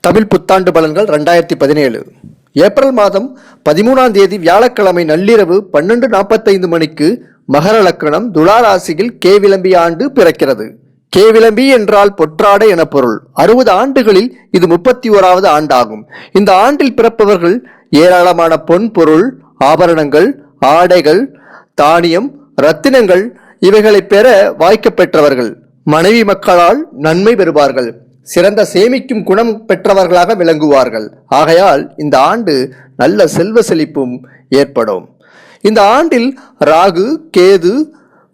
தமிழ் புத்தாண்டு பலன்கள் ரெண்டாயிரத்தி பதினேழு. ஏப்ரல் மாதம் பதிமூணாம் தேதி வியாழக்கிழமை நள்ளிரவு பன்னெண்டு நாற்பத்தைந்து மணிக்கு மகர லக்கணம் துளாராசியில் கே விளம்பி ஆண்டு பிறக்கிறது. கே விளம்பி என்றால் பொற்றாடை என பொருள். அறுபது ஆண்டுகளில் இது முப்பத்தி ஓராவது ஆண்டாகும். இந்த ஆண்டில் பிறப்பவர்கள் ஏராளமான பொன் பொருள் ஆபரணங்கள் ஆடைகள் தானியம் ரத்தினங்கள் இவைகளை பெற வாய்க்கப் பெற்றவர்கள் மனைவி மக்களால் நன்மை பெறுவார்கள். சிறந்த சேமிக்கும் குணம் பெற்றவர்களாக விளங்குவார்கள். ஆகையால் இந்த ஆண்டு நல்ல செல்வ செழிப்பும் ஏற்படும். இந்த ஆண்டில் ராகு கேது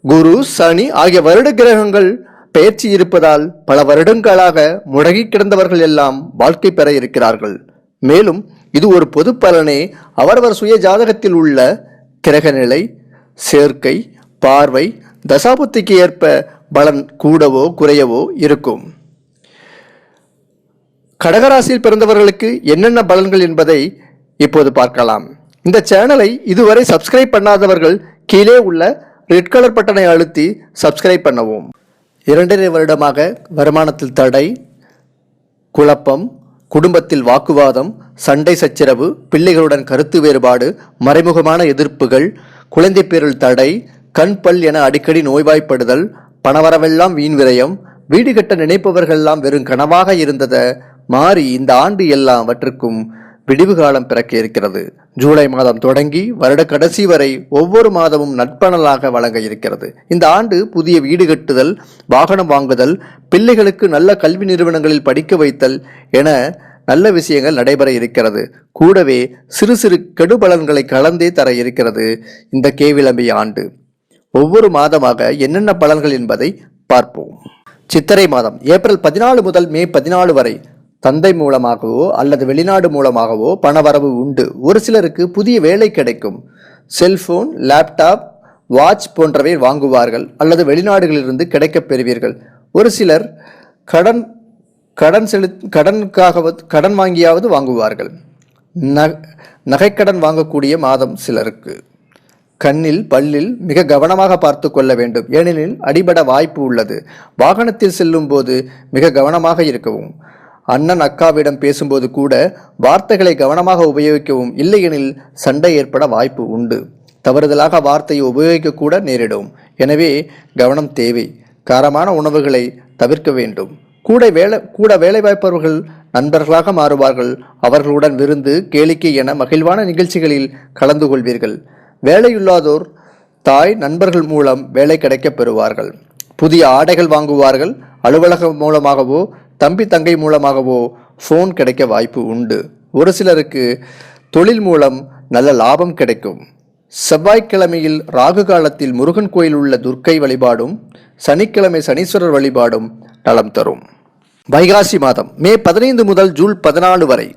குரு சனி ஆகிய வருட கிரகங்கள் பெயர்ச்சி இருப்பதால் பல வருடங்களாக முடங்கி கிடந்தவர்கள் எல்லாம் வாழ்க்கை பெற இருக்கிறார்கள். மேலும் இது ஒரு பொது பலனே. அவரவர் சுய ஜாதகத்தில் உள்ள கிரகநிலை சேர்க்கை பார்வை தசாபுத்திக்கு ஏற்ப பலன் கூடவோ குறையவோ இருக்கும். கடகராசியில் பிறந்தவர்களுக்கு என்னென்ன பலன்கள் என்பதை இப்போது பார்க்கலாம். இந்த சேனலை இதுவரை சப்ஸ்கிரைப் பண்ணாதவர்கள் கீழே உள்ள ரெட் கலர் பட்டனை அழுத்தி சப்ஸ்கிரைப் பண்ணவும். இரண்டரை வருடமாக வருமானத்தில் தடை குழப்பம் குடும்பத்தில் வாக்குவாதம் சண்டை சச்சரவு பிள்ளைகளுடன் கருத்து வேறுபாடு மறைமுகமான எதிர்ப்புகள் குழந்தை பேரில் தடை கண் பல் என அடிக்கடி நோய்வாய்ப்படுதல் பணவரவெல்லாம் வீண் விரயம் வீடு கட்ட நினைப்பவர்கள்லாம் வெறும் கனவாக இருந்ததை மாறி இந்த ஆண்டு எல்லாவற்றுக்கும் விடிவு காலம் பிறக்க இருக்கிறது. ஜூலை மாதம் தொடங்கி வருட கடைசி வரை ஒவ்வொரு மாதமும் நட்பணலாக வழங்க இருக்கிறது. இந்த ஆண்டு புதிய வீடு கட்டுதல் வாகனம் வாங்குதல் பிள்ளைகளுக்கு நல்ல கல்வி நிறுவனங்களில் படிக்க வைத்தல் என நல்ல விஷயங்கள் நடைபெற இருக்கிறது. கூடவே சிறு சிறு கெடுபலன்களை கலந்தே தர இருக்கிறது இந்த கேவிளம்பி ஆண்டு. ஒவ்வொரு மாதமாக என்னென்ன பலன்கள் என்பதை பார்ப்போம். சித்திரை மாதம் ஏப்ரல் பதினாலு முதல் மே பதினாலு வரை தந்தை மூலமாகவோ அல்லது வெளிநாடு மூலமாகவோ பணவரவு உண்டு. ஒரு சிலருக்கு புதிய வேலை கிடைக்கும். செல்போன் லேப்டாப் வாட்ச் போன்றவை வாங்குவார்கள் அல்லது வெளிநாடுகளிலிருந்து கிடைக்கப் பெறுவீர்கள். ஒரு சிலர் கடன் கடன் செலு கடனுக்காகவது கடன் வாங்கியாவது வாங்குவார்கள். ந நகைக்கடன் வாங்கக்கூடிய மாதம் சிலருக்கு. கண்ணில் பல்லில் மிக கவனமாக பார்த்து கொள்ள வேண்டும். ஏனெனில் அடிபட வாய்ப்பு உள்ளது. வாகனத்தில் செல்லும் போது மிக கவனமாக இருக்கவும். அண்ணன் அக்காவிடம் பேசும்போது கூட வார்த்தைகளை கவனமாக உபயோகிக்கவும் இல்லையெனில் சண்டை ஏற்பட வாய்ப்பு உண்டு. தவறுதலாக வார்த்தையை உபயோகிக்கக்கூட நேரிடும். எனவே கவனம் தேவை. காரமான உணவுகளை தவிர்க்க வேண்டும். கூட வேலை கூட வேலை வாய்ப்பவர்கள் நண்பர்களாக மாறுவார்கள். அவர்களுடன் விருந்து கேளிக்கை என மகிழ்வான நிகழ்ச்சிகளில் கலந்து கொள்வீர்கள். வேலையில்லாதோர் தாய் நண்பர்கள் மூலம் வேலை கிடைக்கப் பெறுவார்கள். புதிய ஆடைகள் வாங்குவார்கள். அலுவலகம் மூலமாகவோ தம்பி தங்கை மூலமாகவோ ஃபோன் கிடைக்க வாய்ப்பு உண்டு. ஒரு சிலருக்கு தொழில் மூலம் நல்ல லாபம் கிடைக்கும். செவ்வாய்க்கிழமையில் ராகு காலத்தில் முருகன் கோயில் உள்ள துர்க்கை வழிபாடும் சனிக்கிழமை சனீஸ்வரர் வழிபாடும் நலம் தரும். வைகாசி மாதம் மே பதினைந்து முதல் ஜூன் பதினாலு வரை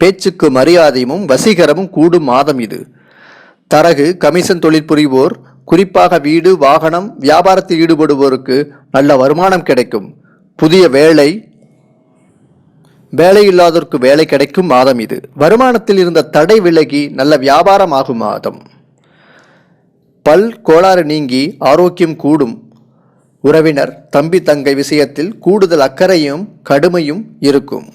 பேச்சுக்கு மரியாதையும் வசீகரமும் கூடும் மாதம் இது. தரகு கமிஷன் தொழில் புரிவோர் குறிப்பாக வீடு வாகனம் வியாபாரத்தில் ஈடுபடுவோருக்கு நல்ல வருமானம் கிடைக்கும். புதிய வேலை வேலையில்லாதோருக்கு வேலை கிடைக்கும் மாதம் இது. வருமானத்தில் இருந்த தடை விலகி நல்ல வியாபாரம் ஆகும் மாதம். பல் கோளாறு நீங்கி ஆரோக்கியம் கூடும். உறவினர் தம்பி தங்கை விஷயத்தில் கூடுதல் அக்கறையும் கடுமையும் இருக்கும்.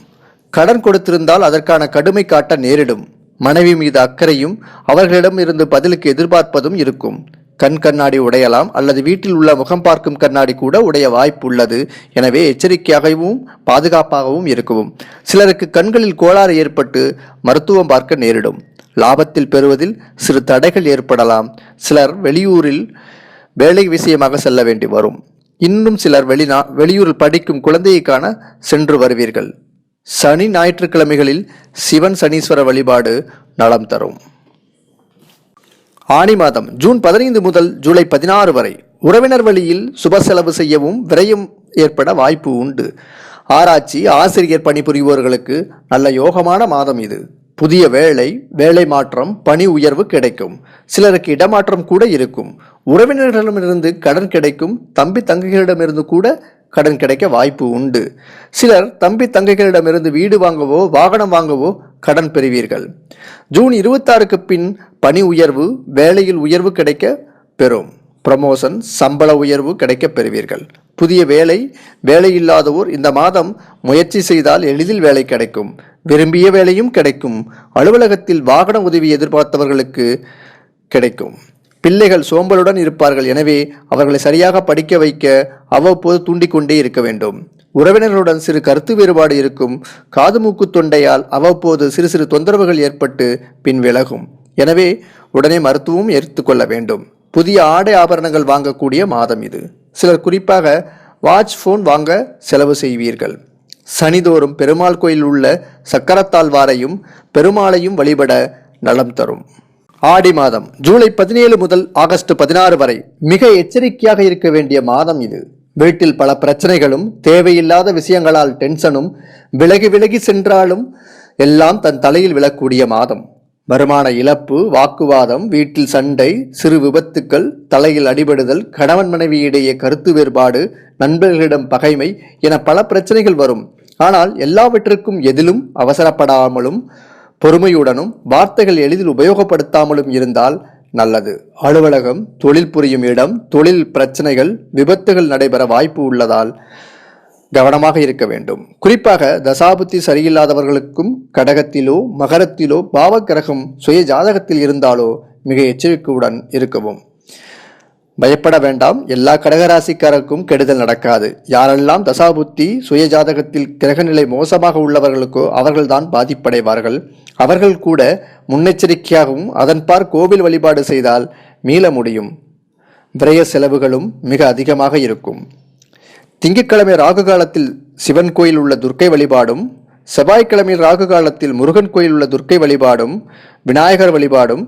கடன் கொடுத்திருந்தால் அதற்கான கடுமை காட்ட நேரிடும். மனைவி மீது அக்கறையும் அவர்களிடம் இருந்து பதிலுக்கு எதிர்பார்ப்பதும் இருக்கும். கண் கண்ணாடி உடையலாம் அல்லது வீட்டில் உள்ள முகம் பார்க்கும் கண்ணாடி கூட உடைய வாய்ப்பு உள்ளது எனவே எச்சரிக்கையாகவும் பாதுகாப்பாகவும் இருக்கவும். சிலருக்கு கண்களில் கோளாறு ஏற்பட்டு மருத்துவம் பார்க்க நேரிடும். லாபத்தில் பெறுவதில் சிறு தடைகள் ஏற்படலாம். சிலர் வெளியூரில் வேலை விஷயமாக செல்ல வேண்டி வரும். இன்னும் சிலர் வெளிநா வெளியூரில் படிக்கும் குழந்தையை காண சென்று வருவீர்கள். சனி ஞாயிற்றுக்கிழமைகளில் சிவன் சனீஸ்வர வழிபாடு நலம் தரும். ஆனி மாதம் ஜூன் பதினைந்து முதல் ஜூலை பதினாறு வரை உறவினர் வழியில் சுப செலவு செய்யவும் விரயம் ஏற்பட வாய்ப்பு உண்டு. ஆராய்ச்சி ஆசிரியர் பணிபுரிவோர்களுக்கு நல்ல யோகமான மாதம் இது. புதிய வேலை வேலை மாற்றம் பணி உயர்வு கிடைக்கும். சிலருக்கு இடமாற்றம் கூட இருக்கும். உறவினர்களிடமிருந்து கடன் கிடைக்கும். தம்பி தங்கைகளிடமிருந்து கூட கடன் கிடைக்க வாய்ப்பு உண்டு. சிலர் தம்பி தங்கைகளிடமிருந்து வீடு வாங்கவோ வாகனம் வாங்கவோ கடன் பெறுவீர்கள். ஜூன் இருபத்தாறுக்கு பின் பணி உயர்வு வேலையில் உயர்வு கிடைக்க பெறும். ப்ரமோஷன் சம்பள உயர்வு கிடைக்கப் பெறுவீர்கள். புதிய வேலை வேலையில்லாதவோர் இந்த மாதம் முயற்சி செய்தால் எளிதில் வேலை கிடைக்கும். விரும்பிய வேலையும் கிடைக்கும். அலுவலகத்தில் வாகன உதவி எதிர்பார்த்தவர்களுக்கு கிடைக்கும். பிள்ளைகள் சோம்பலுடன் இருப்பார்கள். எனவே அவர்களை சரியாக படிக்க வைக்க அவ்வப்போது தூண்டிக்கொண்டே இருக்க வேண்டும். உறவினர்களுடன் சிறு கருத்து வேறுபாடு இருக்கும். காது மூக்கு தொண்டையால் அவ்வப்போது சிறு சிறு தொந்தரவுகள் ஏற்பட்டு பின் விலகும். எனவே உடனே மருத்துவம் எடுத்துக்கொள்ள வேண்டும். புதிய ஆடை ஆபரணங்கள் வாங்கக்கூடிய மாதம் இது. சிலர் குறிப்பாக வாட்ச் ஃபோன் வாங்க செலவு செய்வீர்கள். சனிதோறும் பெருமாள் கோயில் உள்ள சக்கரத்தாழ்வாரையும் பெருமாளையும் வழிபட நலம் தரும். ஆடி மாதம் ஜூலை பதினேழு முதல் ஆகஸ்ட் பதினாறு வரை மிக எச்சரிக்கையாக இருக்க வேண்டிய மாதம் இது. வீட்டில் பல பிரச்சனைகளும் தேவையில்லாத விஷயங்களால் டென்ஷனும் விலகி விலகி சென்றாலும் எல்லாம் தன் தலையில் விழக்கூடிய மாதம். வருமான இழப்பு வாக்குவாதம் வீட்டில் சண்டை சிறு விபத்துக்கள் தலையில் அடிபடுதல் கணவன் மனைவியிடையே கருத்து வேறுபாடு நண்பர்களிடம் பகைமை என பல பிரச்சனைகள் வரும். ஆனால் எல்லாவற்றிற்கும் எதிலும் அவசரப்படாமலும் பொறுமையுடனும் வார்த்தைகள் எளிதில் உபயோகப்படுத்தாமலும் இருந்தால் நல்லது. அலுவலகம் தொழில் புரியும் இடம் தொழில் பிரச்சனைகள் விபத்துகள் நடைபெற வாய்ப்பு உள்ளதால் கவனமாக இருக்க வேண்டும். குறிப்பாக தசாபுத்தி சரியில்லாதவர்களுக்கும் கடகத்திலோ மகரத்திலோ பாவக்கிரகம் சுய ஜாதகத்தில் இருந்தாலோ மிக எச்சரிக்கையுடன் இருக்கவும். பயப்பட வேண்டாம். எல்லா கடகராசிக்காரருக்கும் கெடுதல் நடக்காது. யாரெல்லாம் தசாபுத்தி சுயஜாதகத்தில் கிரகநிலை மோசமாக உள்ளவர்களுக்கோ அவர்கள்தான் பாதிப்படைவார்கள். அவர்கள் கூட முன்னெச்சரிக்கையாகவும் அதன்பார் கோவில் வழிபாடு செய்தால் மீள முடியும். விரய செலவுகளும் மிக அதிகமாக இருக்கும். திங்கட்கிழமை ராகு காலத்தில் சிவன் கோயில் உள்ள துர்க்கை வழிபாடும் செவ்வாய்க்கிழமையில் ராகு காலத்தில் முருகன் கோயில் உள்ள துர்க்கை வழிபாடும் விநாயகர் வழிபாடும்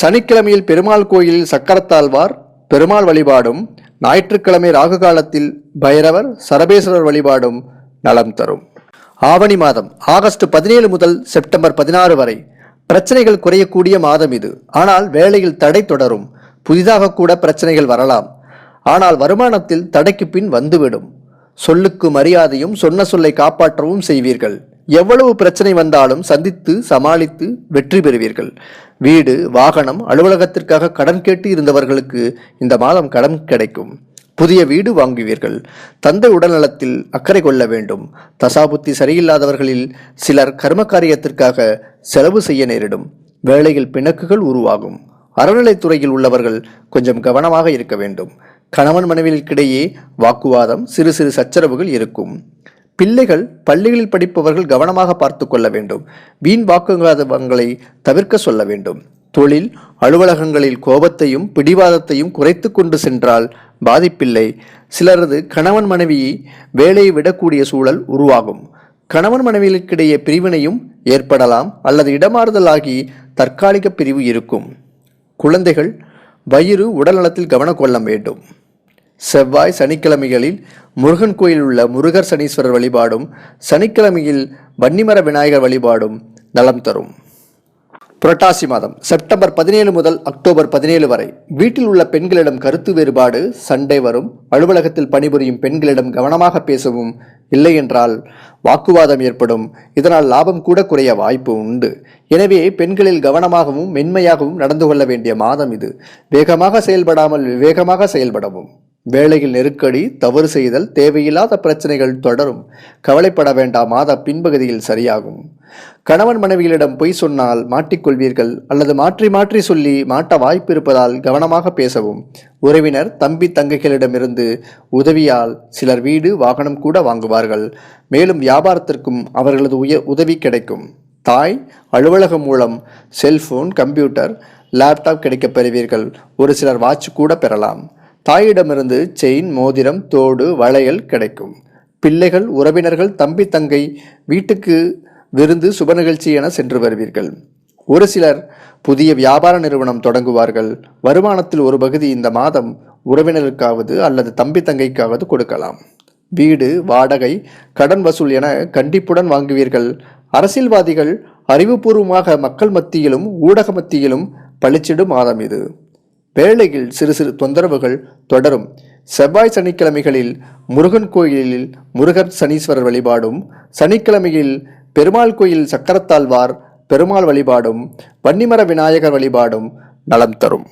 சனிக்கிழமையில் பெருமாள் கோயிலில் சக்கரத்தாழ்வார் பெருமாள் வழிபாடும் ஞாயிற்றுக்கிழமை ராகு காலத்தில் பைரவர் சரபேஸ்வரர் வழிபாடும் நலம் தரும். ஆவணி மாதம் ஆகஸ்ட் பதினேழு முதல் செப்டம்பர் பதினாறு வரை பிரச்சனைகள் குறையக்கூடிய மாதம் இது. ஆனால் வேலையில் தடை தொடரும். புதிதாக கூட பிரச்சனைகள் வரலாம். ஆனால் வருமானத்தில் தடைக்கு பின் வந்துவிடும். சொல்லுக்கு மரியாதையும் சொன்ன சொல்லை காப்பாற்றவும் செய்வீர்கள். எவ்வளவு பிரச்சனை வந்தாலும் சந்தித்து சமாளித்து வெற்றி பெறுவீர்கள். வீடு வாகனம் அலுவலகத்திற்காக கடன் கேட்டு இருந்தவர்களுக்கு இந்த மாதம் கடன் கிடைக்கும். புதிய வீடு வாங்குவீர்கள். தந்தை உடல்நலத்தில் அக்கறை கொள்ள வேண்டும். தசாபுத்தி சரியில்லாதவர்களில் சிலர் கர்ம காரியத்திற்காக செலவு செய்ய நேரிடும். வேலையில் பிணக்குகள் உருவாகும். அறநிலைத்துறையில் உள்ளவர்கள் கொஞ்சம் கவனமாக இருக்க வேண்டும். கணவன் மனைவிகளுக்கிடையே வாக்குவாதம் சிறு சிறு சச்சரவுகள் இருக்கும். பிள்ளைகள் பள்ளிகளில் படிப்பவர்கள் கவனமாக பார்த்து கொள்ள வேண்டும். வீண் வாக்குவாதங்களை தவிர்க்க சொல்ல வேண்டும். தொழில் அலுவலகங்களில் கோபத்தையும் பிடிவாதத்தையும் குறைத்து கொண்டு சென்றால் பாதிப்பில்லை. சிலரது கணவன் மனைவியை வேலையை விடக்கூடிய சூழல் உருவாகும். கணவன் மனைவிகளுக்கிடையே பிரிவினையும் ஏற்படலாம் அல்லது இடமாறுதல் ஆகி தற்காலிக பிரிவு இருக்கும். குழந்தைகள் வயிறு உடல்நலத்தில் கவனம் கொள்ள வேண்டும். செவ்வாய் சனிக்கிழமைகளில் முருகன் கோயில் உள்ள முருகர் சனீஸ்வரர் வழிபாடும் சனிக்கிழமையில் வன்னிமர விநாயகர் வழிபாடும் நலம் தரும். புரட்டாசி மாதம் செப்டம்பர் பதினேழு முதல் அக்டோபர் பதினேழு வரை வீட்டில் உள்ள பெண்களிடம் கருத்து வேறுபாடு சண்டை வரும். அலுவலகத்தில் பணிபுரியும் பெண்களிடம் கவனமாக பேசவும் இல்லை என்றால் வாக்குவாதம் ஏற்படும். இதனால் லாபம் கூட குறைய வாய்ப்பு உண்டு. எனவே பெண்களில் கவனமாகவும் மென்மையாகவும் நடந்து கொள்ள வேண்டிய மாதம் இது. வேகமாக செயல்படாமல் விவேகமாக செயல்படவும். வேலையில் நெருக்கடி தவறு செய்தல் தேவையில்லாத பிரச்சனைகள் தொடரும். கவலைப்பட வேண்டாம் மாத பின்பகுதியில் சரியாகும். கணவன் மனைவிகளிடம் பொய் சொன்னால் மாட்டிக்கொள்வீர்கள் அல்லது மாற்றி மாற்றி சொல்லி மாட்ட வாய்ப்பு இருப்பதால் கவனமாக பேசவும். உறவினர் தம்பி தங்கைகளிடமிருந்து உதவியால் சிலர் வீடு வாகனம் கூட வாங்குவார்கள். மேலும் வியாபாரத்திற்கும் அவர்களது உய உதவி கிடைக்கும். தாய் அலுவலகம் மூலம் செல்போன் கம்ப்யூட்டர் லேப்டாப் கிடைக்கப் பெறுவீர்கள். ஒரு சிலர் வாட்ச் கூட பெறலாம். தாயிடமிருந்து செயின் மோதிரம் தோடு வளையல் கிடைக்கும். பிள்ளைகள் உறவினர்கள் தம்பி தங்கை வீட்டுக்கு விருந்து சுப நிகழ்ச்சி என சென்று வருவீர்கள். ஒரு சிலர் புதிய வியாபார நிறுவனம் தொடங்குவார்கள். வருமானத்தில் ஒரு பகுதி இந்த மாதம் உறவினருக்காவது அல்லது தம்பி தங்கைக்காவது கொடுக்கலாம். வீடு வாடகை கடன் வசூல் என கண்டிப்புடன் வாங்குவீர்கள். அரசியல்வாதிகள் அறிவுபூர்வமாக மக்கள் மத்தியிலும் ஊடக மத்தியிலும் பளிச்சிடும் மாதம் இது. வேலையில் சிறு சிறு தொந்தரவுகள் தொடரும். செவ்வாய் சனிக்கிழமைகளில் முருகன் கோயிலில் முருகர் சனீஸ்வரர் வழிபாடும் சனிக்கிழமையில் பெருமாள் கோயில் சக்கரத்தாழ்வார் பெருமாள் வழிபாடும் வன்னிமர விநாயகர் வழிபாடும் நலம் தரும்.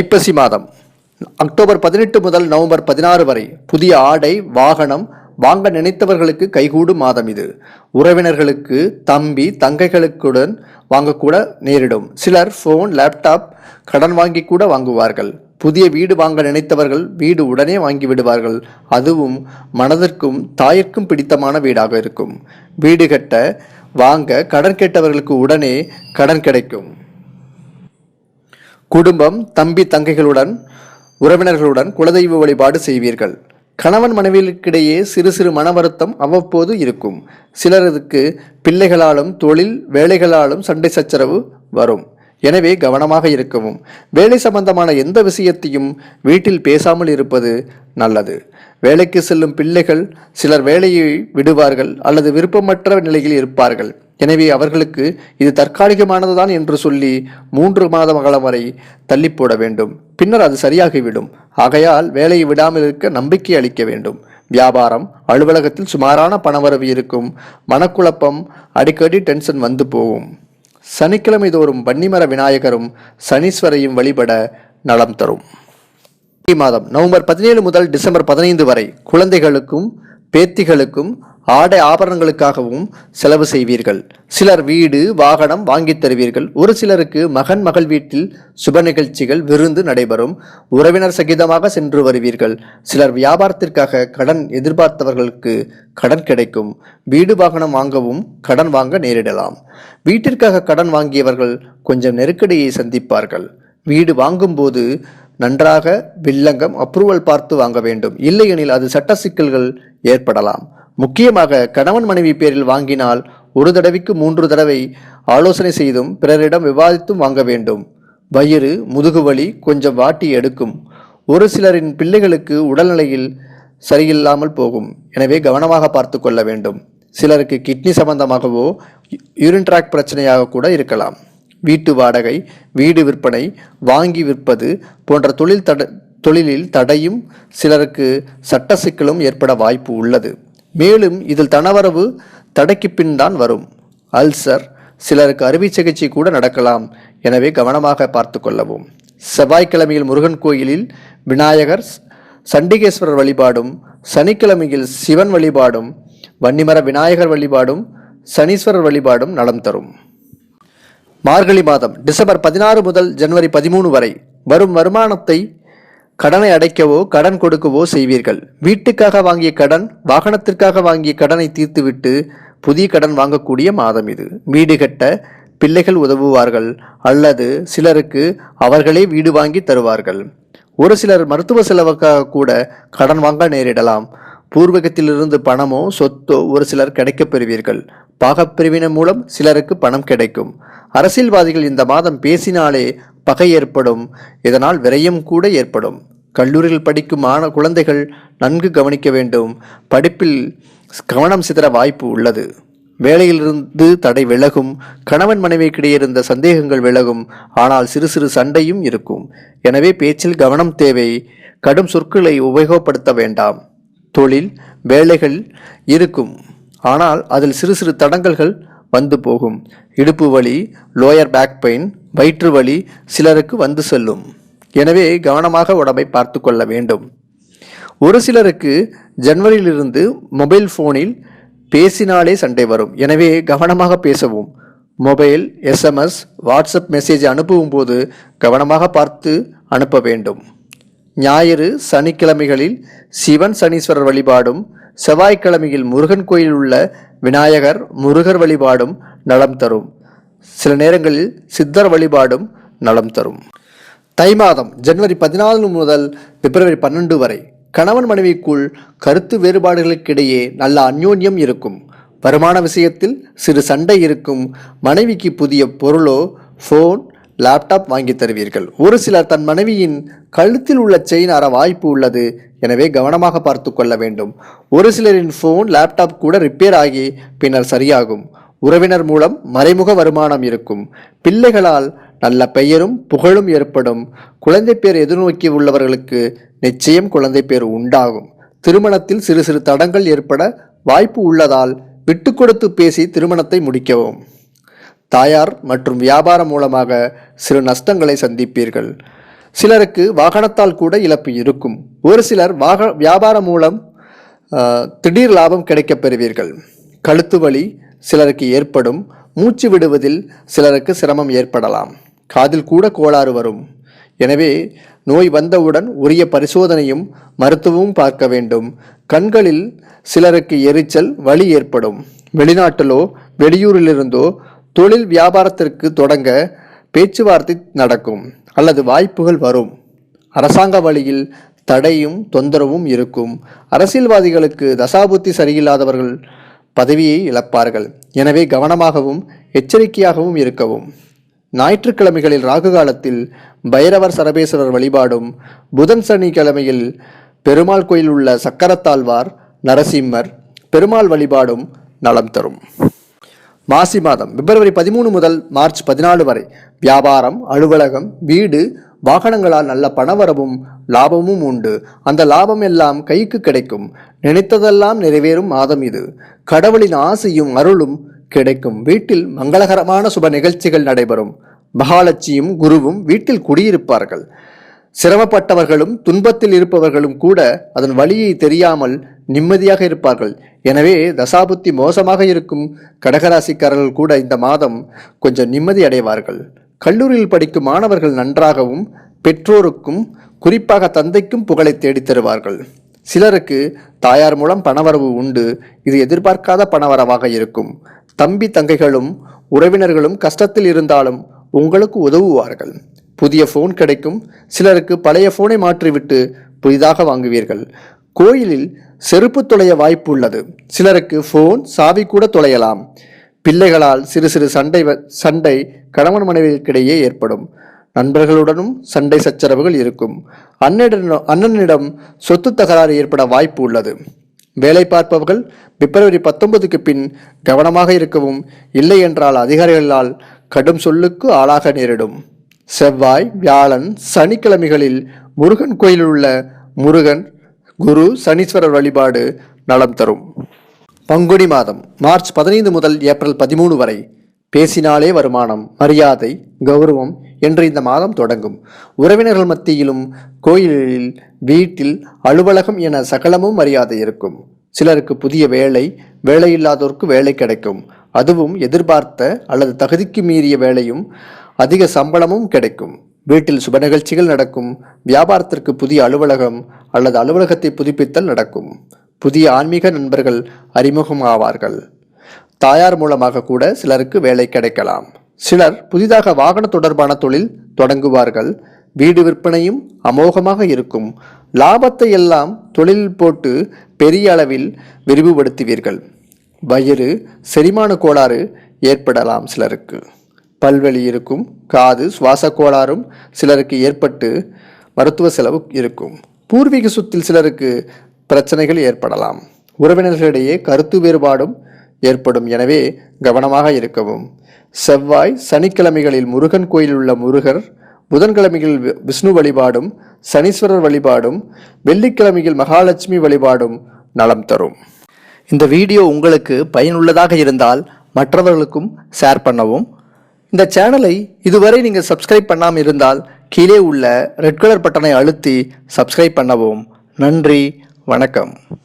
ஐப்பசி மாதம். அக்டோபர் பதினெட்டு முதல் நவம்பர் பதினாறு வரை புதிய ஆடை வாகனம் வாங்க நினைத்தவர்களுக்கு கைகூடும் மாதம் இது. உறவினர்களுக்கு தம்பி தங்கைகளுக்குடன் வாங்கக்கூட நேரிடும். சிலர் ஃபோன் லேப்டாப் கடன் வாங்கி கூட வாங்குவார்கள். புதிய வீடு வாங்க நினைத்தவர்கள் வீடு உடனே வாங்கி விடுவார்கள். அதுவும் மனதிற்கும் தாயிற்கும் பிடித்தமான வீடாக இருக்கும். வீடு கட்ட வாங்க கடன் கேட்டவர்களுக்கு உடனே கடன் கிடைக்கும். குடும்பம் தம்பி தங்கைகளுடன் உறவினர்களுடன் குலதெய்வ வழிபாடு செய்வீர்கள். கணவன் மனைவிகளுக்கிடையே சிறு சிறு மன வருத்தம் அவ்வப்போது இருக்கும். சிலருக்கு பிள்ளைகளாலும் தொழில் வேலைகளாலும் சண்டை சச்சரவு வரும். எனவே கவனமாக இருக்கவும். வேலை சம்பந்தமான எந்த விஷயத்தையும் வீட்டில் பேசாமல் இருப்பது நல்லது. வேலைக்கு செல்லும் பிள்ளைகள் சிலர் வேலையை விடுவார்கள் அல்லது விருப்பமற்ற நிலையில் இருப்பார்கள். எனவே அவர்களுக்கு இது தற்காலிகமானதுதான் என்று சொல்லி மூன்று மாத காலம் வரை தள்ளி போட வேண்டும். பின்னர் அது சரியாகிவிடும். ஆகையால் வேலையை விடாமல் இருக்க நம்பிக்கை அளிக்க வேண்டும். வியாபாரம் அலுவலகத்தில் சுமாரான பணவரவு இருக்கும். மனக்குழப்பம் அடிக்கடி டென்ஷன் வந்து போகும். சனிக்கிழமை தோறும் பன்னிமர விநாயகரும் சனீஸ்வரையும் வழிபட நலம் தரும். மாதம் நவம்பர் பதினேழு முதல் டிசம்பர் பதினைந்து வரை குழந்தைகளுக்கும் பேத்திகளுக்கும் ஆடை ஆபரணங்களுக்காகவும் செலவு செய்வீர்கள். சிலர் வீடு வாகனம் வாங்கித் தருவீர்கள். ஒரு சிலருக்கு மகன் மகள் வீட்டில் சுப நிகழ்ச்சிகள் விருந்து நடைபெறும். உறவினர் சகிதமாக சென்று வருவீர்கள். சிலர் வியாபாரத்திற்காக கடன் எதிர்பார்த்தவர்களுக்கு கடன் கிடைக்கும். வீடு வாகனம் வாங்கவும் கடன் வாங்க நேரிடலாம். வீட்டிற்காக கடன் வாங்கியவர்கள் கொஞ்சம் நெருக்கடியை சந்திப்பார்கள். வீடு வாங்கும்போது நன்றாக வில்லங்கம் அப்ரூவல் பார்த்து வாங்க வேண்டும். இல்லையெனில் அது சட்ட சிக்கல்கள் ஏற்படலாம். முக்கியமாக கணவன் மனைவி பேரில் வாங்கினால் ஒரு தடவைக்கு மூன்று தடவை ஆலோசனை செய்தும் பிறரிடம் விவாதித்தும் வாங்க வேண்டும். வயிறு முதுகுவலி கொஞ்சம் வாட்டி எடுக்கும். ஒரு சிலரின் பிள்ளைகளுக்கு உடல்நிலையில் சரியில்லாமல் போகும். எனவே கவனமாக பார்த்து கொள்ள வேண்டும். சிலருக்கு கிட்னி சம்பந்தமாகவோ யூரின் ட்ராக் பிரச்சனையாக கூட இருக்கலாம். வீட்டு வாடகை வீடு விற்பனை வாங்கி விற்பது போன்ற தொழில் தட தொழிலில் தடையும் சிலருக்கு சட்ட சிக்கலும் ஏற்பட வாய்ப்பு உள்ளது. மேலும் இதில் தனவரவு தடைக்கு பின் தான் வரும். அல்சர் சிலருக்கு அறுவை சிகிச்சை கூட நடக்கலாம். எனவே கவனமாக பார்த்து கொள்ளவும். செவ்வாய்க்கிழமையில் முருகன் கோயிலில் விநாயகர் சண்டிகேஸ்வரர் வழிபாடும் சனிக்கிழமையில் சிவன் வழிபாடும் வன்னிமர விநாயகர் வழிபாடும் சனீஸ்வரர் வழிபாடும் நலம் தரும். மார்கழி மாதம் டிசம்பர் பதினாறு முதல் ஜனவரி பதிமூணு வரை வரும் வருமானத்தை கடனை அடைக்கவோ கடன் கொடுக்கவோ செய்வீர்கள். வீட்டுக்காக வாங்கிய கடன் வாகனத்திற்காக வாங்கிய கடனை தீர்த்துவிட்டு புதிய கடன் வாங்கக்கூடிய மாதம் இது. வீடு கட்ட பிள்ளைகள் உதவுவார்கள் அல்லது சிலருக்கு அவர்களே வீடு வாங்கி தருவார்கள். ஒரு சிலர் மருத்துவ செலவுக்காக கூட கடன் வாங்க நேரிடலாம். பூர்வீகத்திலிருந்து பணமோ சொத்தோ ஒரு சிலர் கிடைக்கப் பெறுவீர்கள். பாகப்பிரிவினை மூலம் சிலருக்கு பணம் கிடைக்கும். அரசியல்வாதிகள் இந்த மாதம் பேசினாலே பகை ஏற்படும். இதனால் விரயம் கூட ஏற்படும். கல்லூரியில் படிக்கும் மாண குழந்தைகள் நன்கு கவனிக்க வேண்டும். படிப்பில் கவனம் சிதற வாய்ப்பு உள்ளது. வேலையிலிருந்து தடை விலகும். கணவன் மனைவிக்கிடையே இருந்த சந்தேகங்கள் விலகும். ஆனால் சிறு சிறு சண்டையும் இருக்கும். எனவே பேச்சில் கவனம் தேவை. கடும் சொற்களை உபயோகப்படுத்த வேண்டாம். தொழில் வேலைகள் இருக்கும். ஆனால் அதில் சிறு சிறு தடங்கல்கள் வந்து போகும். இடுப்பு வலி லோயர் பேக் பெயின் வயிற்று வலி சிலருக்கு வந்து செல்லும். எனவே கவனமாக உடம்பை பார்த்து கொள்ள வேண்டும். ஒரு சிலருக்கு ஜனவரியிலிருந்து மொபைல் ஃபோனில் பேசினாலே சண்டை வரும். எனவே கவனமாக பேசவும். மொபைல் எஸ்எம்எஸ் வாட்ஸ்அப் மெசேஜ் அனுப்பும் போது கவனமாக பார்த்து அனுப்ப வேண்டும். ஞாயிறு சனிக்கிழமைகளில் சிவன் சனீஸ்வரர் வழிபாடும் செவ்வாய்க்கிழமையில் முருகன் கோயில் உள்ள விநாயகர் முருகர் வழிபாடும் நலம் தரும். சில நேரங்களில் சித்தர் வழிபாடும் நலம் தரும். தை மாதம் ஜனவரி பதினாலு முதல் பிப்ரவரி பன்னெண்டு வரை கணவன் மனைவிக்குள் கருத்து வேறுபாடுகளுக்கிடையே நல்ல அந்யோன்யம் இருக்கும். வருமான விஷயத்தில் சிறு சண்டை இருக்கும். மனைவிக்கு புதிய பொருளோ ஃபோன் லேப்டாப் வாங்கி தருவீர்கள். ஒரு சிலர் தன் மனைவியின் கழுத்தில் உள்ள செயின் அற வாய்ப்பு உள்ளது எனவே கவனமாக பார்த்து கொள்ள வேண்டும். ஒரு சிலரின் ஃபோன் லேப்டாப் கூட ரிப்பேர் ஆகி பின்னர் சரியாகும். உறவினர் மூலம் மறைமுக வருமானம் இருக்கும். பிள்ளைகளால் நல்ல பெயரும் புகழும் ஏற்படும். குழந்தை பேர் எதிர்நோக்கி உள்ளவர்களுக்கு நிச்சயம் குழந்தை பேர் உண்டாகும். திருமணத்தில் சிறு சிறு தடங்கள் ஏற்பட வாய்ப்பு உள்ளதால் விட்டு கொடுத்து பேசி திருமணத்தை முடிக்கவும். தாயார் மற்றும் வியாபாரம் மூலமாக சிறு நஷ்டங்களை சந்திப்பீர்கள். சிலருக்கு வாகனத்தால் கூட இழப்பு இருக்கும். ஒரு சிலர் வாக வியாபாரம் மூலம் ஆஹ், திடீர் லாபம் கிடைக்கப் பெறுவீர்கள். கழுத்து வலி சிலருக்கு ஏற்படும். மூச்சு விடுவதில் சிலருக்கு சிரமம் ஏற்படலாம். காதில் கூட கோளாறு வரும். எனவே நோய் வந்தவுடன் உரிய பரிசோதனையும் மருத்துவமும் பார்க்க வேண்டும். கண்களில் சிலருக்கு எரிச்சல் வலி ஏற்படும். வெளிநாட்டிலோ வெளியூரிலிருந்தோ தொழில் வியாபாரத்திற்கு தொடங்க பேச்சுவார்த்தை நடக்கும். அல்லது வாய்ப்புகள் வரும். அரசாங்க வழியில் தடையும் தொந்தரவும் இருக்கும். அரசியல்வாதிகளுக்கு தசாபுத்தி சரியில்லாதவர்கள் பதவியை இழப்பார்கள். எனவே கவனமாகவும் எச்சரிக்கையாகவும் இருக்கவும். ஞாயிற்றுக்கிழமைகளில் ராகு காலத்தில் பைரவர் சரபேஸ்வரர் வழிபாடும் புதன் சனிக்கிழமையில் பெருமாள் கோயில் உள்ள சக்கரத்தாழ்வார் நரசிம்மர் பெருமாள் வழிபாடும் நலம் தரும். மாசி மாதம் பிப்ரவரி பதிமூணு முதல் மார்ச் பதினாலு வரை வியாபாரம் அலுவலகம் வீடு வாகனங்களால் நல்ல பணவரவும் லாபமும் உண்டு. அந்த லாபம் எல்லாம் கைக்கு கிடைக்கும். நினைத்ததெல்லாம் நிறைவேறும் மாதம் இது. கடவுளின் ஆசையும் அருளும் கிடைக்கும். வீட்டில் மங்களகரமான சுப நிகழ்ச்சிகள் நடைபெறும். மகாலட்சியும் குருவும் வீட்டில் குடியிருப்பார்கள். சிரமப்பட்டவர்களும் துன்பத்தில் இருப்பவர்களும் கூட அதன் வழியை தெரியாமல் நிம்மதியாக இருப்பார்கள். எனவே தசாபுத்தி மோசமாக இருக்கும் கடகராசிக்காரர்கள் கூட இந்த மாதம் கொஞ்சம் நிம்மதி அடைவார்கள். கல்லூரியில் படிக்கும் மாணவர்கள் நன்றாகவும் பெற்றோருக்கும் குறிப்பாக தந்தைக்கும் புகழை தேடித் தருவார்கள். சிலருக்கு தாயார் மூலம் பணவரவு உண்டு. இது எதிர்பார்க்காத பணவரவாக இருக்கும். தம்பி தங்கைகளும் உறவினர்களும் கஷ்டத்தில் இருந்தாலும் உங்களுக்கு உதவுவார்கள். புதிய ஃபோன் கிடைக்கும். சிலருக்கு பழைய ஃபோனை மாற்றிவிட்டு புதிதாக வாங்குவீர்கள். கோயிலில் செருப்பு தொலைய வாய்ப்பு உள்ளது. சிலருக்கு ஃபோன் சாவி கூட தொலையலாம். பிள்ளைகளால் சிறு சிறு சண்டை வ- சண்டை கணவன் மனைவிக்கிடையே ஏற்படும். நண்பர்களுடனும் சண்டை சச்சரவுகள் இருக்கும். அண்ணனிடம் அண்ணனிடம் சொத்து தகராறு ஏற்பட வாய்ப்பு உள்ளது. வேலை பார்ப்பவர்கள் பிப்ரவரி பத்தொன்பதுக்கு பின் கவனமாக இருக்கவும் இல்லை என்றால் அதிகாரிகளால் கடும் சொல்லுக்கு ஆளாக நேரிடும். செவ்வாய் வியாழன் சனிக்கிழமைகளில் முருகன் கோயிலில் உள்ள முருகன் குரு சனீஸ்வரர் வழிபாடு நலம் தரும். பங்குனி மாதம் மார்ச் பதினைந்து முதல் ஏப்ரல் பதிமூணு வரை பேசினாலே வருமானம் மரியாதை கௌரவம் என்று இந்த மாதம் தொடங்கும். உறவினர்கள் மத்தியிலும் கோயிலில் வீட்டில் அலுவலகம் என சகலமும் மரியாதை இருக்கும். சிலருக்கு புதிய வேலை வேலையில்லாதோருக்கு வேலை கிடைக்கும். அதுவும் எதிர்பார்த்த அல்லது தகுதிக்கு மீறிய வேலையும் அதிக சம்பளமும் கிடைக்கும். வீட்டில் சுப நிகழ்ச்சிகள் நடக்கும். வியாபாரத்திற்கு புதிய அலுவலகம் அல்லது அலுவலகத்தை புதுப்பித்தல் நடக்கும். புதிய ஆன்மீக நண்பர்கள் அறிமுகம் ஆவார்கள் தாயார் மூலமாக கூட சிலருக்கு வேலை கிடைக்கலாம். சிலர் புதிதாக வாகன தொடர்பான தொழில் தொடங்குவார்கள். வீடு விற்பனையும் அமோகமாக இருக்கும். லாபத்தை எல்லாம் தொழிலில் போட்டு பெரிய அளவில் விரிவுபடுத்துவீர்கள். வயிறு செரிமான கோளாறு ஏற்படலாம் சிலருக்கு. பல்வெளி இருக்கும் காது சுவாச கோளாறும் சிலருக்கு ஏற்பட்டு மருத்துவ செலவு இருக்கும். பூர்வீக சொத்தில் சிலருக்கு பிரச்சனைகள் ஏற்படலாம். உறவினர்களிடையே கருத்து வேறுபாடும் ஏற்படும். எனவே கவனமாக இருக்கவும். செவ்வாய் சனிக்கிழமைகளில் முருகன் கோயிலில் உள்ள முருகர் புதன்கிழமைகளில் வி- விஷ்ணு வழிபாடும் சனீஸ்வரர் வழிபாடும் வெள்ளிக்கிழமையில் மகாலட்சுமி வழிபாடும் நலம் தரும். இந்த வீடியோ உங்களுக்கு பயனுள்ளதாக இருந்தால் மற்றவர்களுக்கும் ஷேர் பண்ணவும். இந்த சேனலை இதுவரை நீங்கள் சப்ஸ்கிரைப் பண்ணாமல் இருந்தால் கீழே உள்ள ரெட் கலர் பட்டனை அழுத்தி சப்ஸ்கிரைப் பண்ணவும். நன்றி வணக்கம்.